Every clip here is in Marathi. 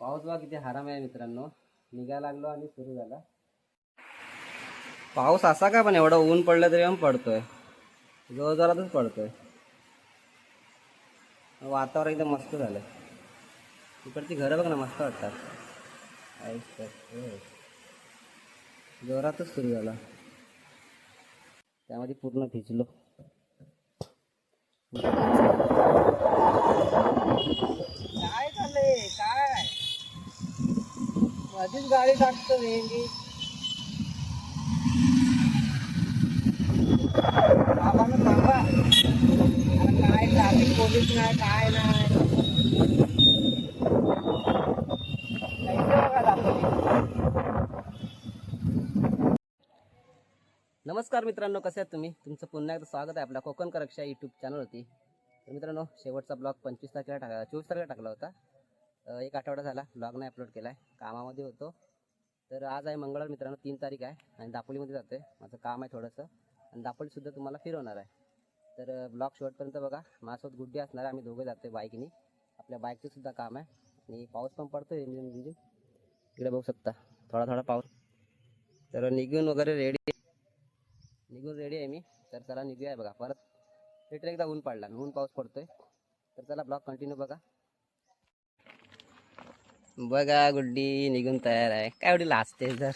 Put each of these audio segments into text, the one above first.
पाऊस बघा किती हराम आहे मित्रांनो. निघायला लागलो आणि सुरू झाला. पाऊस असा का पण एवढं ऊन पडलं तरी पण पडतोय. जोर जोरातच पडतोय. वातावरण एकदम मस्त झालं इकडची घरं बघ ना मस्त वाटतात. जोरातच सुरू झाला. त्यामध्ये पूर्ण भिजलो. काय चाललंय? मधीच गाडी टाकतो वेंगी बाबांना सांगा काय ट्रॅफिक पोलीस नाही काय नाही. नमस्कार मित्रांनो कसे आहात तुम्ही? तुमचं पुन्हा एकदा स्वागत आहे आपल्या कोकण करक्षा यूट्यूब चॅनलवरती तर मित्रांनो शेवटचा ब्लॉग पंचवीस तारखेला टाका चोवीस तारखेला टाकला होता. एक आठवडा झाला. ब्लॉग नाही अपलोड केला आहे कामामध्ये होतो. तर आज आहे मंगळवार मित्रांनो तीन तारीख आहे. आणि दापोलीमध्ये जातो आहे माझं काम आहे थोडंसं. आणि दापोलीसुद्धा तुम्हाला फिरवणार आहे. तर ब्लॉग शेवटपर्यंत बघा. माझ्यासोबत गुड्डी असणार आहे. आम्ही दोघं जातो आहे बाईकनी. आपल्या बाईकचं सुद्धा काम आहे. आणि पाऊस पण पडतो आहे रिमझिम रिमझिम. इकडे बघू शकता. थोडा थोडा पाऊस. तर निघून वगैरे रेडी निघून रेडी आहे मी. तर चला निघूया बघा. परत. रिटर्न एकदा ऊन पडला. ऊन पाऊस पडतोय. तर चला ब्लॉग कंटिन्यू बघा. बघा गुड्डी निघून तयार आहे. काय एवढी लाजते इधर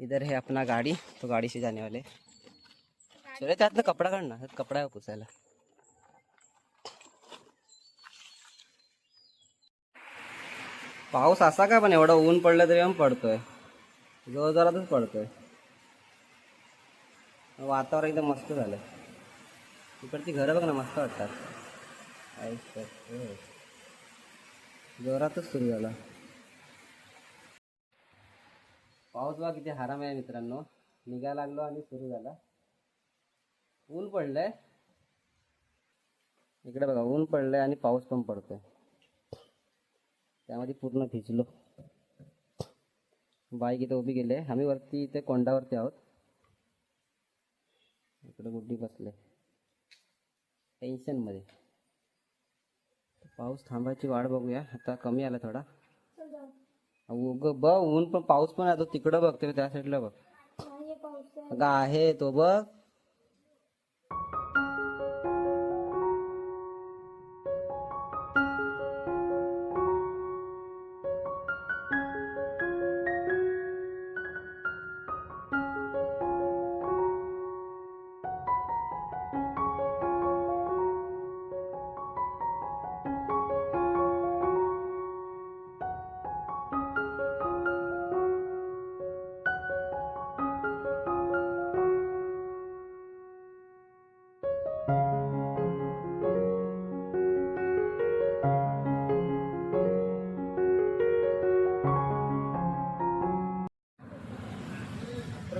इधर है अपना गाड़ी तो गाड़ी से जाने वाले. चले त्यातनं कपडा काढ ना कपडा आहे पुसायला. पाऊस असा का पण एवढं ऊन पडलं तरी पण पडतोय. जोर जोरातच पडतोय. वातावरण एकदम मस्त झालं. इकडची घरं बघ ना मस्त वाटतात. जोरातच सुरू झाला. पाऊस बा किती हराम आहे मित्रांनो. निघायला लागलो आणि सुरू झाला. ऊन पडलंय. इकडे बघा ऊन पडलंय आणि पाऊस पण पडतोय. त्यामध्ये पूर्ण भिजलो. बाईक इथे उभी गेले. आम्ही वरती इथे कोंडावरती आहोत. इकडे गुड्डी बसले. टेन्शनमध्ये पाऊस थांबायची वाट बघूया. आता कमी आला थोडा. उग बघ ऊन पण पाऊस पण आहे. तो तिकडं बघते त्या साईडला बघ. आहे तो बघ.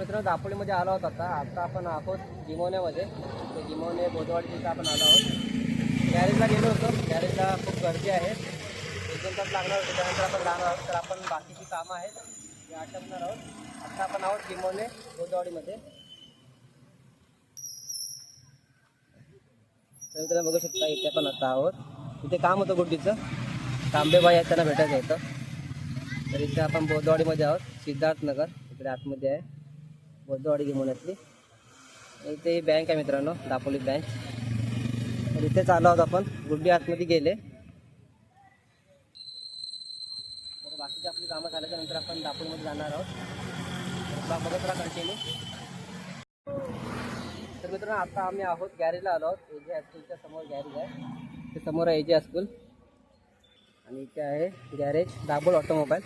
मित्र दापोलीमध्ये आलो आहोत आता. आता आपण आहोत गिमोन्यामध्ये ते गिमोने बोधवाडी तिथं आपण आलो आहोत. गॅरेजला गेलो होतो. गॅरेजला खूप गर्दी आहे. एक दोन तास लागणार होते. त्यानंतर आपण लागणार आहोत. तर आपण बाकीची कामं आहेत. ते आटपणार आहोत. आता आपण आहोत जिमोने बोधवाडीमध्ये. तर मित्रांनो बघू शकता इथे पण आता आहोत. इथे काम होतं गुड्डीचं. तांबेबाई आहेत त्यांना भेटायचं होतं. तर इथे आपण बोधवाडीमध्ये आहोत. सिद्धार्थनगर. इकडे आतमध्ये आहे. बोधवाडी गिमोण्यातली इथे ही बँक आहे मित्रांनो दापोली बँक तर इथेच आलो आहोत आपण. गुड्डी आतमध्ये गेले. तर बाकीची आपली कामं झाल्याच्यानंतर आपण दापोलीमध्ये जाणार आहोत. बघत राहा कंटिन्यू तर मित्रांनो आता आम्ही आहोत गॅरेजला आलो आहोत. एजे हायस्कूलच्या समोर गॅरेज आहे. ते समोर आहे एजे हायस्कूल आणि इथे आहे गॅरेज दाबोल ऑटोमोबाईल.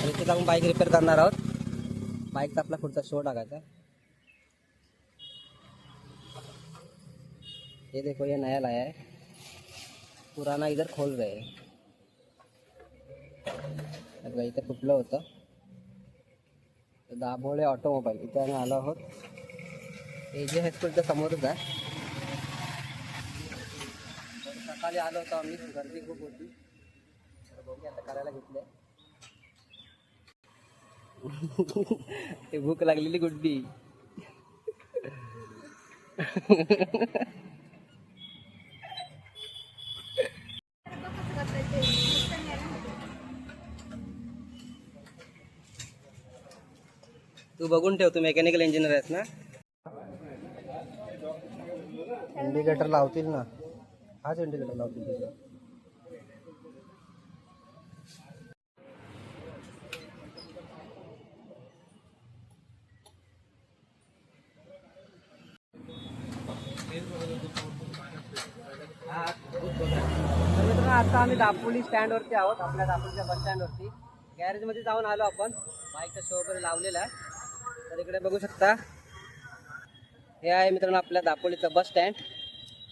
आणि इथे आपण बाईक रिपेअर करणार आहोत. बाईकचा आपला पुढचा शो टाकायचा. ये देखो ये नया लाया है. पुराना इधर खोल रहे हैं. बघा इथे फुटलं होतं. दाभोळे ऑटोमोबाईल इथे आम्ही आलो आहोत ए जे हायस्कूलच्या समोरच आहे सकाळी आलो होतो आम्ही गर्दी खूप होती. आता करायला घेतले ते भूक लागलेली गुड्डी. तू बघून ठेव तू मेकॅनिकल इंजिनियर आहेस ना? इंडिकेटर लावतील ना. हाच इंडिकेटर लावतील तुझा आता आम्ही दापोली स्टँडवरती आहोत. आपल्या दापोलीच्या बस स्टँडवरती. गॅरेजमध्ये जाऊन आलो आपण. बाईकचा शो वगैरे लावलेला आहे. तर इकडे बघू शकता. हे आहे मित्रांनो आपल्या दापोलीचं बस स्टँड.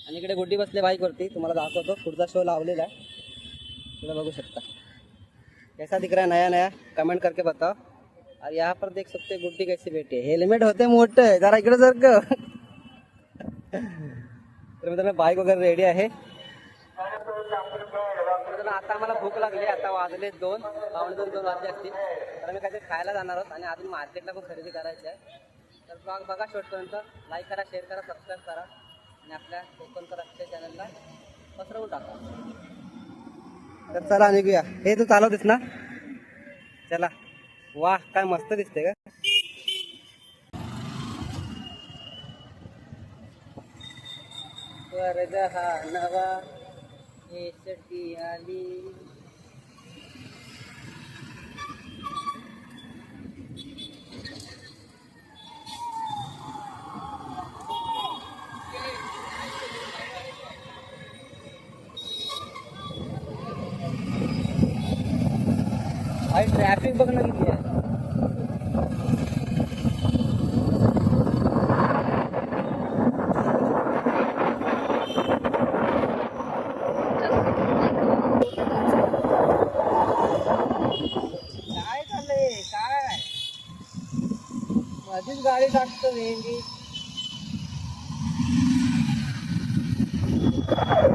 आणि इकडे गुड्डी बसले बाईकवरती. तुम्हाला दाखवतो. पुढचा शो लावलेला आहे. इकडे बघू शकता. कैसा दिख रहा है? नया नया कमेंट करके बताओ. और यहाँ पर देख सकते हो गुड्डी कैसी बैठी है। हेलमेट होते मोठं आहे जरा इकडे जर का। तर मित्रांनो बाईक वगैरे रेडी आहे. कारण आता आम्हाला भूक लागली आता वाजले दोन पावणे दोन दोन वाजले असतील. तर आम्ही काहीतरी खायला जाणार आहोत आणि अजून मार्केटला पण खरेदी करायची आहे. तर ब्लॉग बघा शेवटपर्यंत. लाईक करा शेअर करा सबस्क्राईब करा. आणि आपल्या कोकण कराच्या चॅनलला पसरवून टाका. तर चला निघूया. हे तू चालवतेस ना? चला. वा काय मस्त दिसते का स्वर्ग हा नवा येसटी आली भाई ट्रॅफिक बघ ना किती आहे काय चाललंय काय मध्येच गाडी टाकतो मेहंदी.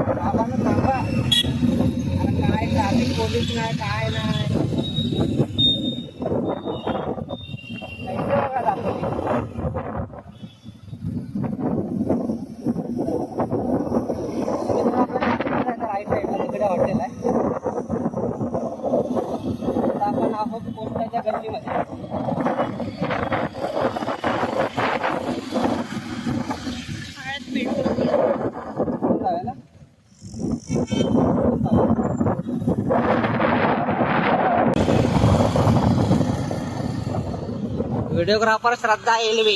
बाबांना सांगा. काय ट्रॅफिक पोलीस नाही काय नाही. बघा दाखवली राईट साईडला तिकडे हॉटेल आहे आता आपण आहोत पोस्टाच्या गल्लीमध्ये जाऊया ना? व्हिडिओग्राफर श्रद्धा एलवे.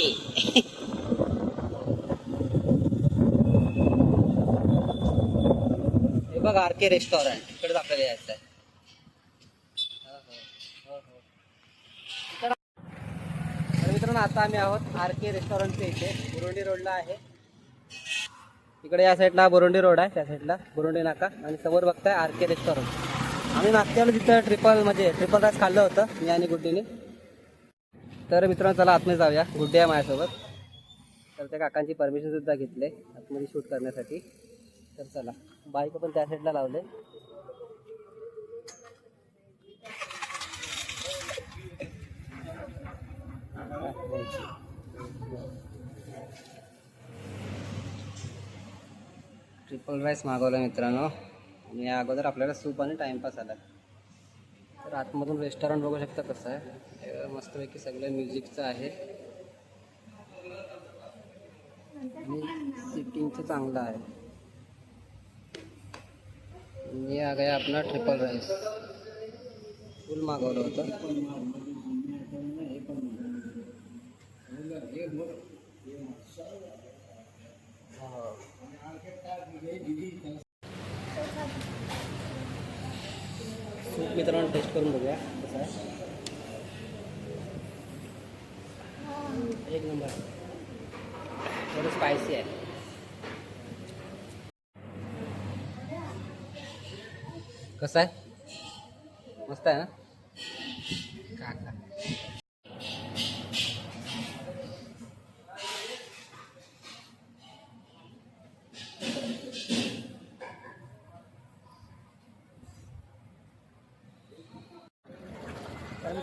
हे बघ आर के रेस्टॉरंट इकडेच आपल्याला यायचं आहे. तर मित्रांनो आता आम्ही आहोत आर के रेस्टॉरंटच्या इथे. बुरुंडी रोडला आहे. इकडे या साईडला बुरुंडी रोड आहे त्या साईडला बुरुंडी नाका. आणि समोर बघताय आर के रेस्टॉरंट आम्ही मागच्या तिथं ट्रिपल म्हणजे ट्रिपल राईस खाल्लं होतं मी आणि गुड्डीने. तर मित्रांनो चला आतमध्ये जाऊया. गुड्डे आहे माझ्यासोबत. तर त्या काकांची परमिशन सुद्धा घेतले. आतमध्ये शूट करण्यासाठी. तर चला. बाईक पण त्या साईडला लावले. ट्रिपल राईस मागवला मित्रांनो. आणि या अगोदर आपल्याला सूप आणि टाइमपास आला. तर आतमधून रेस्टॉरंट बघू शकता कसं आहे. मस्तपैकी सगळं म्युझिकचं आहे. आणि सिटिंगचं चांगलं आहे. मी आ गया ट्रिपल राईस फुल मागवलं होतं. सूप मित्रांनो टेस्ट करून बघूया कसं आहे एक नंबर। थोडं स्पायसी है। कसं आहे मस्त है ना?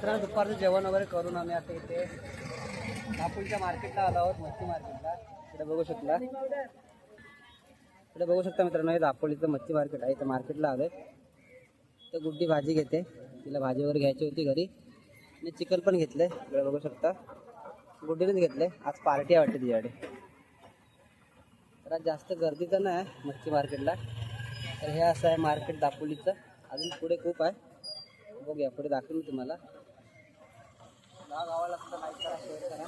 मित्रांनो दुपारचं जेवण वगैरे करून आम्ही आता इथे नागपूरच्या मार्केटला आलो आहोत मच्छी मार्केटला इकडे बघू शकता. इकडे बघू शकता मित्रांनो हे दापोलीचं मच्छी मार्केट आहे. इथं मार्केटला आलोय. तर गुड्डी भाजी घेते. तिला भाजी वगैरे घ्यायची होती घरी. आणि चिकन पण घेतलं इकडे बघू शकता. गुड्डीनेच घेतलं आज पार्टी आहे वाटते तिच्याकडे. तर आज जास्त गर्दी तर नाही आहे मच्छी मार्केटला तर हे असं आहे मार्केट दापोलीचं. अजून पुढे खूप आहे. बघूया पुढे दाखवून तुम्हाला. गाव गावाला लाईक करा शेअर करा